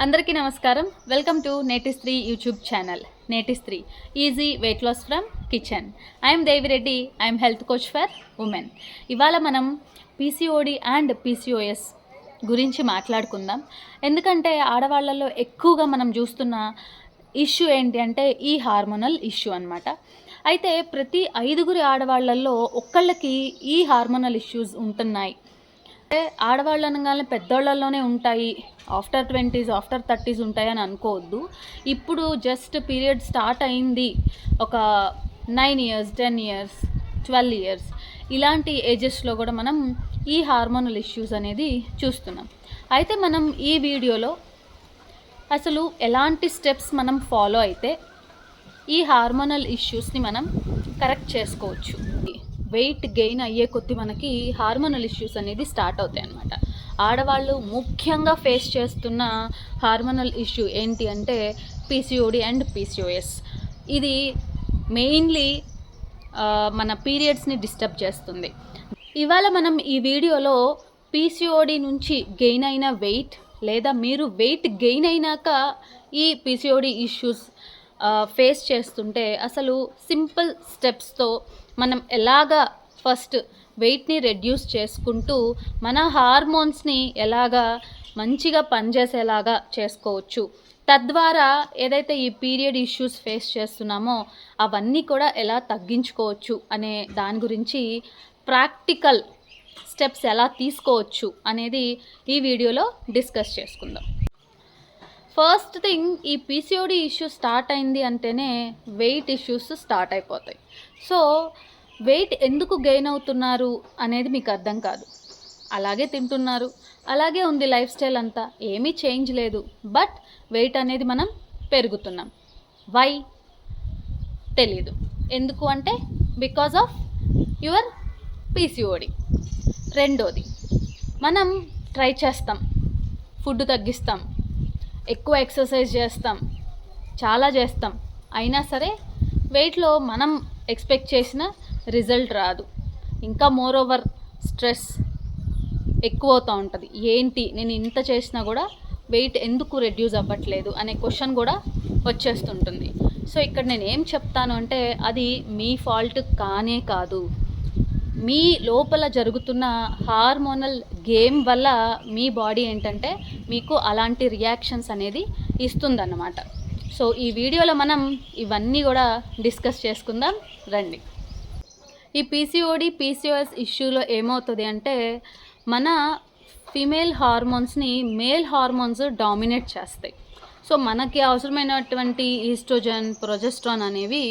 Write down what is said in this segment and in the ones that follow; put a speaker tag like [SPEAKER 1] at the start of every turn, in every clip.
[SPEAKER 1] అందరికీ నమస్కారం. Welcome to Netistree YouTube channel Netistree easy weight loss from kitchen I'm Devireddy I'm health coach for women ఇవాళ మనం PCOD and PCOS గురించి మాట్లాడుకుందాం. ఎందుకంటే ఆడవాళ్ళలో ఎక్కువగా మనం చూస్తున్న ఇష్యూ ఏంటి అంటే ఈ హార్మోనల్ ఇష్యూ అన్నమాట. అయితే ప్రతి ఐదుగురి ఆడవాళ్ళల్లో ఒక్కళ్ళకి ఈ హార్మోనల్ ఇష్యూస్ ఉంటున్నాయి. ఆడవాళ్ళు అనగానే పెద్దోళ్ళలోనే ఉంటాయి. ఆఫ్టర్ ట్వంటీస్ ఆఫ్టర్ థర్టీస్ ఉంటాయని అనుకోవద్దు. ఇప్పుడు జస్ట్ పీరియడ్ స్టార్ట్ అయింది. ఒక nine years ten years twelve years ఇలాంటి ఏజెస్లో కూడా మనం ఈ హార్మోనల్ ఇష్యూస్ అనేది చూస్తున్నాం. అయితే మనం ఈ వీడియోలో అసలు ఎలాంటి స్టెప్స్ మనం ఫాలో అయితే ఈ హార్మోనల్ ఇష్యూస్ని మనం కరెక్ట్ చేసుకోవచ్చు? వెయిట్ గెయిన్ అయ్యే కొద్దీ మనకి హార్మోనల్ ఇష్యూస్ అనేది స్టార్ట్ అవుతాయి అనమాట ఆడవాళ్ళు ముఖ్యంగా ఫేస్ చేస్తున్న హార్మోనల్ ఇష్యూ ఏంటి అంటే పీసీఓడి అండ్ పీసీఓఎస్. ఇది మెయిన్లీ మన పీరియడ్స్ని డిస్టర్బ్ చేస్తుంది. ఇవాళ మనం ఈ వీడియోలో పీసీఓడి నుంచి గెయిన్ అయిన వెయిట్ లేదా మీరు వెయిట్ గెయిన్ అయినాక ఈ పీసీఓడి ఇష్యూస్ ఫేస్ చేస్తుంటే అసలు సింపుల్ స్టెప్స్తో మనం ఎలాగా ఫస్ట్ వెయిట్ని రెడ్యూస్ చేసుకుంటూ మన హార్మోన్స్ని ఎలాగా మంచిగా పనిచేసేలాగా చేసుకోవచ్చు. తద్వారా ఏదైతే ఈ పీరియడ్ ఇష్యూస్ ఫేస్ చేస్తున్నామో అవన్నీ కూడా ఎలా తగ్గించుకోవచ్చు అనే దాని గురించి ప్రాక్టికల్ స్టెప్స్ ఎలా తీసుకోవచ్చు అనేది ఈ వీడియోలో డిస్కస్ చేసుకుందాం. ఫస్ట్ థింగ్ ఈ పీసీఓడి ఇష్యూ స్టార్ట్ అయింది అంటేనే వెయిట్ ఇష్యూస్ స్టార్ట్ అయిపోతాయి. సో వెయిట్ ఎందుకు గెయిన్ అవుతున్నారు అనేది మీకు అర్థం కాదు. అలాగే తింటున్నారు. అలాగే ఉంది లైఫ్ స్టైల్ అంతా. ఏమీ చేంజ్ లేదు. బట్ వెయిట్ అనేది మనం పెరుగుతున్నాం. వై తెలీదు. ఎందుకు అంటే బికాజ్ ఆఫ్ యువర్ పీసీఓడి రెండోది మనం ట్రై చేస్తాం. ఫుడ్ తగ్గిస్తాం. ఎక్కువ ఎక్సర్సైజ్ చేస్తాం. చాలా చేస్తాం. అయినా సరే వెయిట్లో మనం ఎక్స్పెక్ట్ చేసిన రిజల్ట్ రాదు. ఇంకా మోర్ ఓవర్ స్ట్రెస్ ఎక్కువ అవుతూ ఉంటుంది. ఏంటి? నేను ఇంత చేసినా కూడా వెయిట్ ఎందుకు రెడ్యూస్ అవ్వట్లేదు అనే క్వశ్చన్ కూడా వచ్చేస్తుంటుంది. సో ఇక్కడ నేను ఏం చెప్తాను అంటే అది మీ ఫాల్ట్ కానే కాదు. మీ లోపల జరుగుతున్న హార్మోనల్ గేమ్ వల్ల మీ బాడీ ఏంటంటే మీకు అలాంటి రియాక్షన్స్ అనేది ఇస్తుందన్నమాట. సో ఈ వీడియోలో మనం ఇవన్నీ కూడా డిస్కస్ చేసుకుందాం. రండి. ఈ పీసీఓడి పీసీఓఎస్ ఇష్యూలో ఏమవుతుంది అంటే మన ఫిమేల్ హార్మోన్స్ని మేల్ హార్మోన్స్ డామినేట్ చేస్తాయి. సో మనకి అవసరమైనటువంటి ఈస్ట్రోజన్ ప్రొజెస్ట్రాన్ అనేవి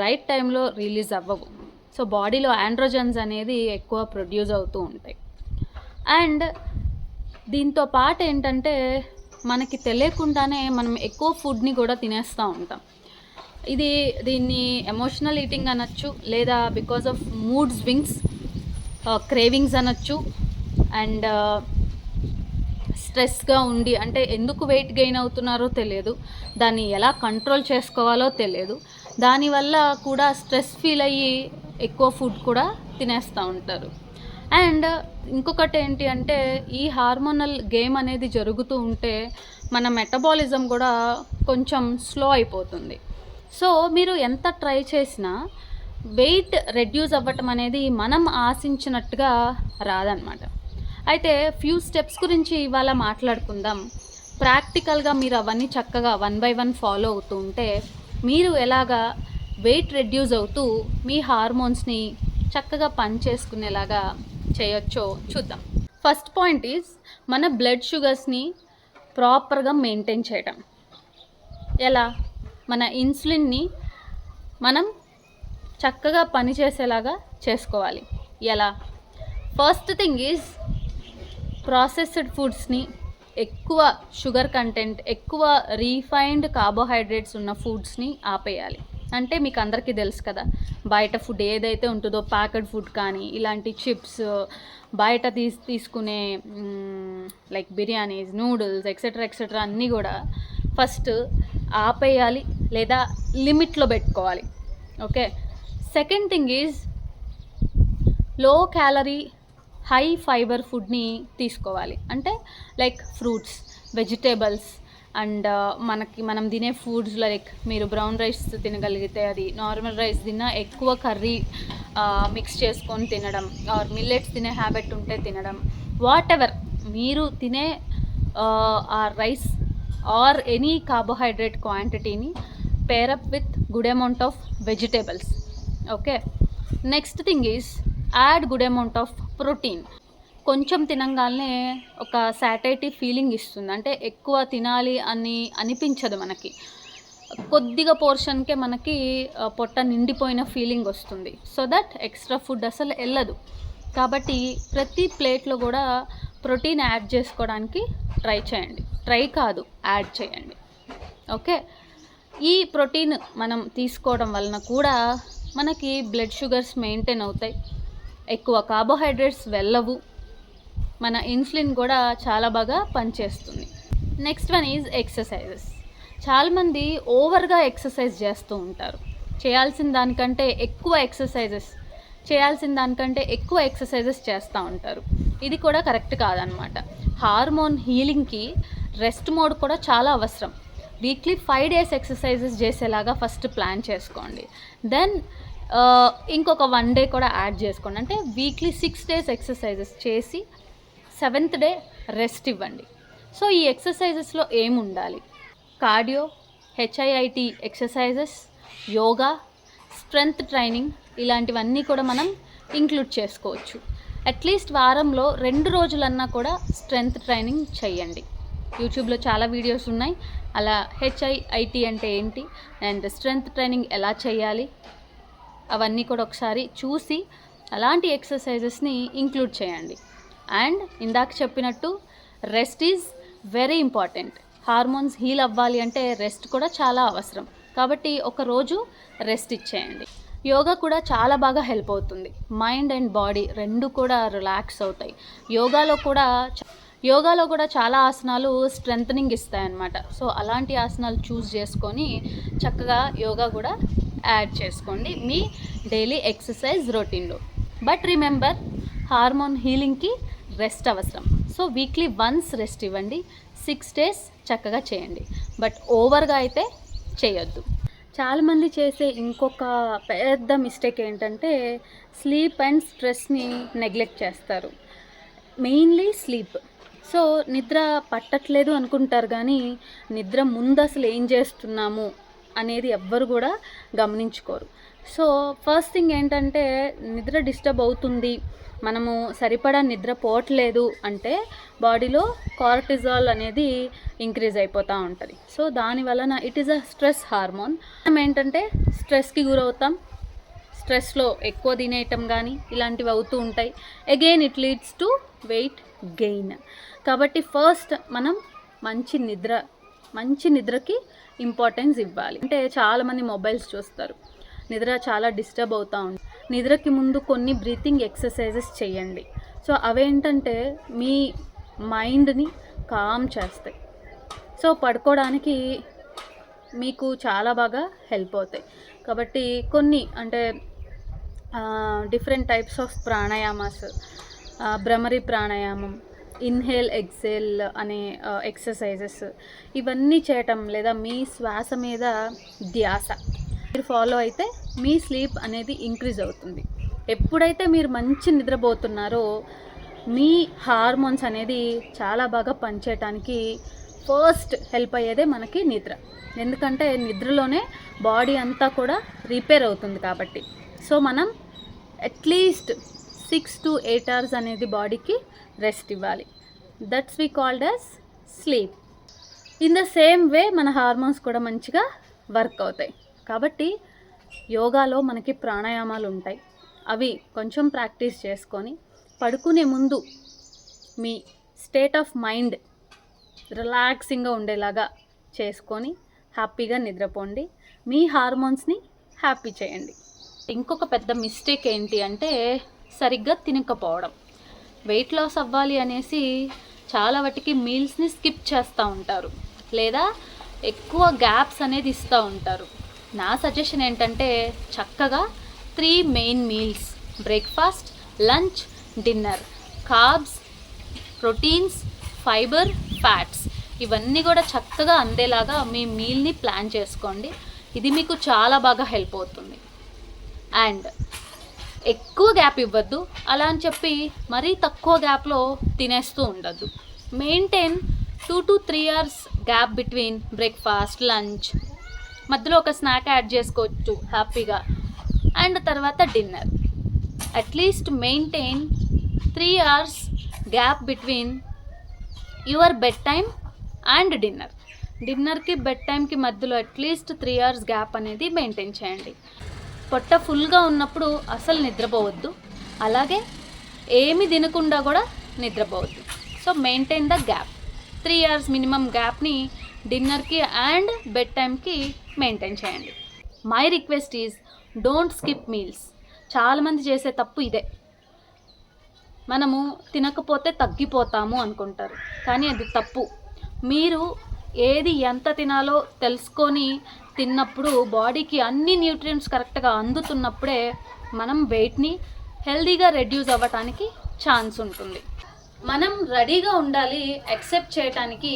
[SPEAKER 1] రైట్ టైంలో రిలీజ్ అవ్వవు. సో బాడీలో ఆండ్రోజన్స్ అనేది ఎక్కువ ప్రొడ్యూస్ అవుతూ ఉంటాయి. అండ్ దీంతో పాటు ఏంటంటే మనకి తెలియకుండానే మనం ఎక్కువ ఫుడ్ని కూడా తినేస్తూ ఉంటాం. ఇది దీన్ని ఎమోషనల్ ఈటింగ్ అనొచ్చు లేదా because of mood swings cravings అనొచ్చు అండ్ స్ట్రెస్గా ఉండి అంటే ఎందుకు వెయిట్ గెయిన్ అవుతున్నారో తెలియదు దాన్ని ఎలా కంట్రోల్ చేసుకోవాలో తెలియదు దానివల్ల కూడా స్ట్రెస్ ఫీల్ అయ్యి ఎక్కువ ఫుడ్ కూడా తినేస్తూ ఉంటారు. అండ్ ఇంకొకటి ఏంటి అంటే ఈ హార్మోనల్ గేమ్ అనేది జరుగుతూ ఉంటే మన మెటబాలిజం కూడా కొంచెం స్లో అయిపోతుంది. సో మీరు ఎంత ట్రై చేసినా వెయిట్ రెడ్యూస్ అవ్వటం అనేది మనం ఆశించినట్టుగా రాదనమాట అయితే ఫ్యూ స్టెప్స్ గురించి ఇవాళ మాట్లాడుకుందాం. ప్రాక్టికల్గా మీరు అవన్నీ చక్కగా వన్ బై వన్ ఫాలో అవుతూ ఉంటే మీరు ఎలాగా వెయిట్ రెడ్యూస్ అవుతూ మీ హార్మోన్స్ని చక్కగా పని చేసుకునేలాగా చేయొచ్చో చూద్దాం. ఫస్ట్ పాయింట్ ఈజ్ మన బ్లడ్ షుగర్స్ని ప్రాపర్గా మెయింటైన్ చేయడం ఎలా? మన ఇన్సులిన్ని మనం చక్కగా పనిచేసేలాగా చేసుకోవాలి. ఎలా? ఫస్ట్ థింగ్ ఈజ్ ప్రాసెస్డ్ ఫుడ్స్ని ఎక్కువ షుగర్ కంటెంట్ ఎక్కువ రీఫైన్డ్ కార్బోహైడ్రేట్స్ ఉన్న ఫుడ్స్ని ఆపేయాలి. అంటే మీకు అందరికీ తెలుసు కదా బయట ఫుడ్ ఏదైతే ఉంటుందో ప్యాకెడ్ ఫుడ్ కానీ ఇలాంటి చిప్స్ బయట తీసి తీసుకునే like biryanis noodles etcetera etcetera అన్నీ కూడా ఫస్ట్ ఆపేయాలి లేదా లిమిట్లో పెట్టుకోవాలి. ఓకే సెకండ్ థింగ్ ఈజ్లో క్యాలరీ హై ఫైబర్ ఫుడ్ని తీసుకోవాలి. అంటే like fruits vegetables and uh, మనకి మనం తినే ఫుడ్స్ లైక్ మీరు బ్రౌన్ రైస్ తినగలిగితే అది నార్మల్ రైస్ తిన్నా ఎక్కువ కర్రీ మిక్స్ uh, చేసుకొని తినడం ఆర్ మిల్లెట్స్ తినే హ్యాబిట్ ఉంటే తినడం. వాట్ ఎవర్ మీరు తినే uh, ఆ రైస్ ఆర్ ఎనీ కార్బోహైడ్రేట్ క్వాంటిటీని pair up with good amount of vegetables okay next thing is add good amount of protein కొంచెం తినంగానే ఒక సాటైటీ ఫీలింగ్ ఇస్తుంది. అంటే ఎక్కువ తినాలి అని అనిపించదు మనకి. కొద్దిగా పోర్షన్కే మనకి పొట్ట నిండిపోయిన ఫీలింగ్ వస్తుంది. సో దట్ ఎక్స్ట్రా ఫుడ్ అసలు వెళ్ళదు కాబట్టి ప్రతి ప్లేట్లో కూడా ప్రోటీన్ యాడ్ చేసుకోవడానికి ట్రై చేయండి. ట్రై కాదు యాడ్ చేయండి. ఓకే? ఈ ప్రోటీన్ మనం తీసుకోవడం వలన కూడా మనకి బ్లడ్ షుగర్స్ మెయింటైన్ అవుతాయి. ఎక్కువ కార్బోహైడ్రేట్స్ వెళ్ళవు. మన ఇన్సులిన్ కూడా చాలా బాగా పనిచేస్తుంది. నెక్స్ట్ వన్ ఈజ్ ఎక్సర్సైజెస్ చాలామంది ఓవర్గా ఎక్సర్సైజ్ చేస్తూ ఉంటారు. చేయాల్సిన దానికంటే ఎక్కువ ఎక్సర్సైజెస్ చేయాల్సిన దానికంటే ఎక్కువ ఎక్సర్సైజెస్ చేస్తూ ఉంటారు. ఇది కూడా కరెక్ట్ కాదనమాట. హార్మోన్ హీలింగ్కి రెస్ట్ మోడ్ కూడా చాలా అవసరం. వీక్లీ ఫైవ్ డేస్ ఎక్సర్సైజెస్ చేసేలాగా ఫస్ట్ ప్లాన్ చేసుకోండి. దెన్ ఇంకొక వన్ డే కూడా యాడ్ చేసుకోండి. అంటే వీక్లీ సిక్స్ డేస్ ఎక్సర్సైజెస్ చేసి సెవెంత్ డే రెస్ట్ ఇవ్వండి. సో ఈ ఎక్సర్సైజెస్లో ఏమి ఉండాలి cardio HIIT exercises yoga strength training ఇలాంటివన్నీ కూడా మనం ఇంక్లూడ్ చేసుకోవచ్చు. అట్లీస్ట్ వారంలో రెండు రోజులన్నా కూడా స్ట్రెంగ్త్ ట్రైనింగ్ చేయండి. యూట్యూబ్లో చాలా వీడియోస్ ఉన్నాయి. అలా హెచ్ఐఐటి అంటే ఏంటి? అండ్ స్ట్రెంగ్త్ ట్రైనింగ్ ఎలా చేయాలి? అవన్నీ కూడా ఒకసారి చూసి అలాంటి ఎక్సర్సైజెస్ని ఇంక్లూడ్ చేయండి. అండ్ ఇందాక చెప్పినట్టు rest is very important hormones heal అవ్వాలి అంటే రెస్ట్ కూడా చాలా అవసరం. కాబట్టి ఒకరోజు రెస్ట్ ఇచ్చేయండి. యోగా కూడా చాలా బాగా హెల్ప్ అవుతుంది. మైండ్ అండ్ బాడీ రెండు కూడా రిలాక్స్ అవుతాయి. యోగాలో కూడా యోగాలో కూడా చాలా ఆసనాలు స్ట్రెంథనింగ్ ఇస్తాయన్నమాట. సో అలాంటి ఆసనాలు చూస్ చేసుకొని చక్కగా యోగా కూడా యాడ్ చేసుకోండి. మీ డైలీ ఎక్సర్సైజ్ రొటీన్లో బట్ రిమెంబర్ హార్మోన్ హీలింగ్కి రెస్ట్ అవసరం. సో వీక్లీ వన్స్ రెస్ట్ ఇవ్వండి. సిక్స్ డేస్ చక్కగా చేయండి. బట్ ఓవర్గా అయితే చేయొద్దు. చాలామంది చేసే ఇంకొక పెద్ద మిస్టేక్ ఏంటంటే స్లీప్ అండ్ స్ట్రెస్ని నెగ్లెక్ట్ చేస్తారు. Mainly sleep. సో నిద్ర పట్టట్లేదు అనుకుంటారు కానీ నిద్ర ముందు అసలు ఏం చేస్తున్నాము? అనేది ఎవ్వరు కూడా గమనించుకోరు. సో ఫస్ట్ థింగ్ ఏంటంటే నిద్ర డిస్టర్బ్ అవుతుంది. మనము సరిపడా నిద్ర పోవట్లేదు అంటే బాడీలో కార్టిజాల్ అనేది ఇంక్రీజ్ అయిపోతూ ఉంటుంది. సో దాని వలన it is a stress hormone మనం ఏంటంటే స్ట్రెస్కి గురవుతాం. స్ట్రెస్లో ఎక్కువ తినేయటం కానీ ఇలాంటివి అవుతూ ఉంటాయి. Again it leads to weight gain కాబట్టి ఫస్ట్ మనం మంచి నిద్ర మంచి నిద్రకి ఇంపార్టెన్స్ ఇవ్వాలి. అంటే చాలామంది మొబైల్స్ చూస్తారు. నిద్ర చాలా డిస్టర్బ్ అవుతూ ఉంది. నిద్రకి ముందు కొన్ని బ్రీతింగ్ ఎక్సర్సైజెస్ చేయండి. సో అవేంటంటే మీ మైండ్ని కామ్ చేస్తాయి. సో పడుకోవడానికి మీకు చాలా బాగా హెల్ప్ అవుతాయి. కాబట్టి కొన్ని అంటే different types of pranayamas Bhramari ప్రాణాయామం ఇన్హేల్ ఎక్సేల్ అనే ఎక్సర్సైజెస్ ఇవన్నీ చేయటం లేదా మీ శ్వాస మీద ధ్యాస మీరు ఫాలో అయితే మీ స్లీప్ అనేది ఇంక్రీజ్ అవుతుంది. ఎప్పుడైతే మీరు మంచి నిద్రపోతున్నారో మీ హార్మోన్స్ అనేది చాలా బాగా పనిచేయటానికి ఫస్ట్ హెల్ప్ అయ్యేదే మనకి నిద్ర. ఎందుకంటే నిద్రలోనే బాడీ అంతా కూడా రిపేర్ అవుతుంది కాబట్టి. సో మనం at least six to eight hours అనేది బాడీకి రెస్ట్ ఇవ్వాలి. That's we called us sleep in the same way మన హార్మోన్స్ కూడా మంచిగా వర్క్ అవుతాయి. కాబట్టి యోగాలో మనకి ప్రాణాయామాలు ఉంటాయి. అవి కొంచెం ప్రాక్టీస్ చేసుకొని పడుకునే ముందు మీ స్టేట్ ఆఫ్ మైండ్ రిలాక్సింగ్గా ఉండేలాగా చేసుకొని హ్యాపీగా నిద్రపోండి. మీ హార్మోన్స్ని హ్యాపీ చేయండి. ఇంకొక పెద్ద మిస్టేక్ ఏంటి అంటే సరిగ్గా తినకపోవడం. వెయిట్ లాస్ అవ్వాలి అనేసి చాలా వాటికి మీల్స్ని స్కిప్ చేస్తూ ఉంటారు. లేదా ఎక్కువ గ్యాప్స్ అనేది ఇస్తూ ఉంటారు. నా సజెషన్ ఏంటంటే చక్కగా three main meals. Breakfast lunch dinner. Carbs proteins fibre fats. ఇవన్నీ కూడా చక్కగా అందేలాగా మీ మీల్ని ప్లాన్ చేసుకోండి. ఇది మీకు చాలా బాగా హెల్ప్ అవుతుంది. అండ్ ఎక్కువ గ్యాప్ ఇవ్వద్దు. అలా అని చెప్పి మరీ తక్కువ గ్యాప్లో తినేస్తూ ఉండద్దు. Maintain two to three hours gap between breakfast lunch. మధ్యలో ఒక స్నాక్ యాడ్ చేసుకోవచ్చు హ్యాపీగా. అండ్ తర్వాత dinner. At least maintain three hours gap between your bed time and dinner. డిన్నర్కి బెడ్ టైంకి మధ్యలో at least three hours gap అనేది maintain చేయండి. పొట్ట ఫుల్గా ఉన్నప్పుడు అసలు నిద్రపోవద్దు. అలాగే ఏమి తినకుండా కూడా నిద్రపోవద్దు. So maintain the gap. Three hours minimum గ్యాప్ని డిన్నర్కి అండ్ బెడ్ టైంకి మెయింటైన్ చేయండి. My request is don't skip meals. చాలామంది చేసే తప్పు ఇదే. మనము తినకపోతే తగ్గిపోతాము అనుకుంటారు. కానీ అది తప్పు. మీరు ఏది ఎంత తినాలో తెలుసుకొని తిన్నప్పుడు బాడీకి అన్ని న్యూట్రియంట్స్ కరెక్ట్గా అందుతున్నప్పుడే మనం వెయిట్ని హెల్దీగా రెడ్యూస్ అవ్వటానికి ఛాన్స్ ఉంటుంది. మనం రెడీగా ఉండాలి యాక్సెప్ట్ చేయటానికి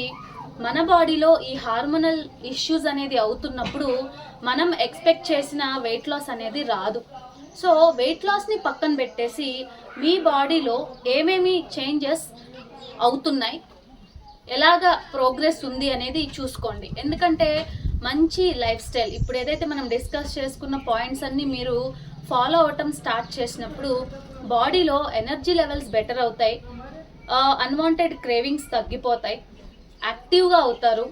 [SPEAKER 1] మన బాడీలో ఈ హార్మోనల్ ఇష్యూస్ అనేది అవుతున్నప్పుడు మనం ఎక్స్పెక్ట్ చేసిన వెయిట్ లాస్ అనేది రాదు. సో వెయిట్ లాస్ని పక్కన పెట్టేసి మీ బాడీలో ఏమేమి చేంజెస్ అవుతున్నాయి ఎలాగ ప్రోగ్రెస్ ఉంది అనేది చూసుకోండి. ఎందుకంటే మంచి లైఫ్ స్టైల్. ఇప్పుడు ఏదైతే మనం డిస్కస్ చేసుకున్న పాయింట్స్ అన్నీ మీరు ఫాలో అవటం స్టార్ట్ చేసినప్పుడు బాడీలో ఎనర్జీ లెవెల్స్ బెటర్ అవుతాయి. అన్వాంటెడ్ క్రేవింగ్స్ తగ్గిపోతాయి. యాక్టివ్గా అవుతారు.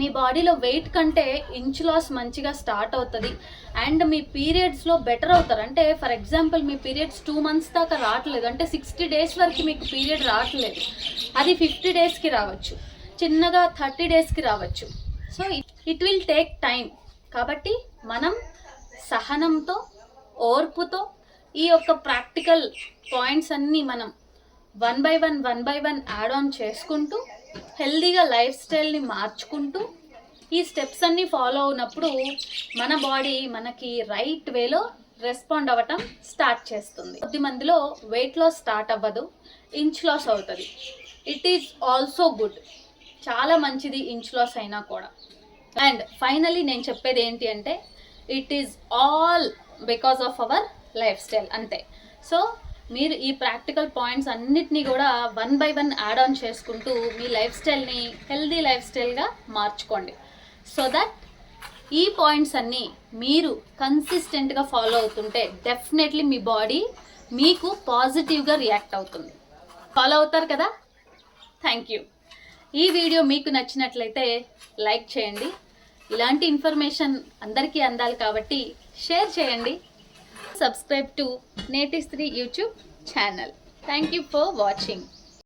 [SPEAKER 1] మీ బాడీలో వెయిట్ కంటే ఇంచ్ లాస్ మంచిగా స్టార్ట్ అవుతుంది. అండ్ మీ పీరియడ్స్లో బెటర్ అవుతారు. అంటే ఫర్ ఎగ్జాంపుల్ మీ పీరియడ్స్ టూ మంత్స్ దాకా రావట్లేదు. అంటే సిక్స్టీ డేస్ వరకు మీకు పీరియడ్ రావట్లేదు. అది ఫిఫ్టీ డేస్కి రావచ్చు. చిన్నగా థర్టీ డేస్కి రావచ్చు. So it will take time కాబట్టి మనం సహనంతో ఓర్పుతో ఈ యొక్క ప్రాక్టికల్ పాయింట్స్ అన్నీ మనం one by one one by one add on చేసుకుంటూ హెల్దీగా లైఫ్ స్టైల్ని మార్చుకుంటూ ఈ స్టెప్స్ అన్నీ ఫాలో అయినప్పుడు మన బాడీ మనకి రైట్ వేలో రెస్పాండ్ అవ్వటం స్టార్ట్ చేస్తుంది. కొద్ది మందిలో వెయిట్ లాస్ స్టార్ట్ అవ్వదు ఇంచ్ లాస్ అవుతుంది. ఇట్ ఈజ్ ఆల్సో గుడ్ చాలా మంచిది ఇంచ్ లాస్ అయినా కూడా. అండ్ ఫైనలీ నేను చెప్పేది ఏంటి అంటే it is all because of our lifestyle అంతే. సో మీరు ఈ ప్రాక్టికల్ పాయింట్స్ అన్నిటినీ కూడా one by one add on చేసుకుంటూ మీ లైఫ్ స్టైల్ని హెల్దీ లైఫ్ స్టైల్గా మార్చుకోండి. సో దట్ ఈ పాయింట్స్ అన్నీ మీరు కన్సిస్టెంట్గా ఫాలో అవుతుంటే డెఫినెట్లీ మీ బాడీ మీకు పాజిటివ్గా రియాక్ట్ అవుతుంది. ఫాలో అవుతారు కదా? థ్యాంక్ యూ ఈ వీడియో మీకు నచ్చినట్లయితే లైక్ చేయండి. ఇలాంటి ఇన్ఫర్మేషన్ అందరికీ అందాలి కాబట్టి షేర్ చేయండి. Subscribe to Neti Stree YouTube channel. Thank you for watching